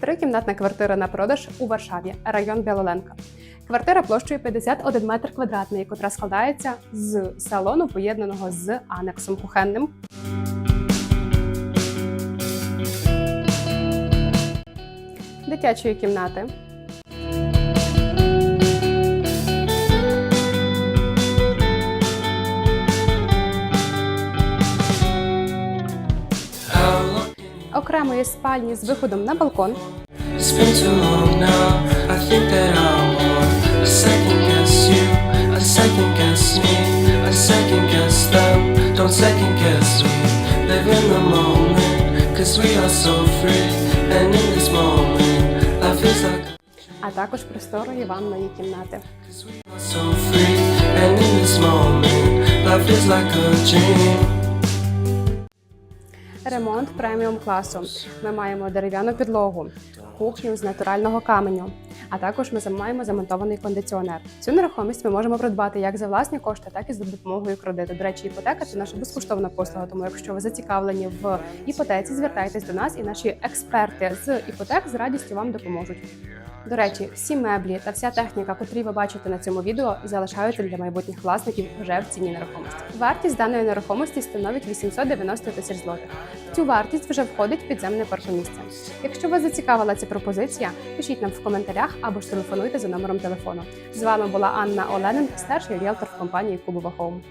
Трикімнатна квартира на продаж у Варшаві, район Білоленка. Квартира площею 51 метр квадратний, котра складається з салону, поєднаного з анексом кухенним. Дитячої кімнати. In this moment, life is like, а також просторої ванної кімнати. And in this moment, life is like a dream. Ремонт преміум класу. Ми маємо дерев'яну підлогу, кухню з натурального каменю. А також ми маємо замонтований кондиціонер. Цю нерухомість ми можемо придбати як за власні кошти, так і за допомогою кредиту. До речі, іпотека це наша безкоштовна послуга. Тому, якщо ви зацікавлені в іпотеці, звертайтесь до нас, і наші експерти з іпотек з радістю вам допоможуть. До речі, всі меблі та вся техніка, котрі ви бачите на цьому відео, залишаються для майбутніх власників вже в ціні нерухомості. Вартість даної нерухомості становить 890 тисяч злотих. В цю вартість вже входить підземне паркомісце. Якщо вас зацікавила ця пропозиція, пишіть нам в коментарях або ж телефонуйте за номером телефону. З вами була Анна Оленин, старший ріелтор в компанії Кубова Хоум.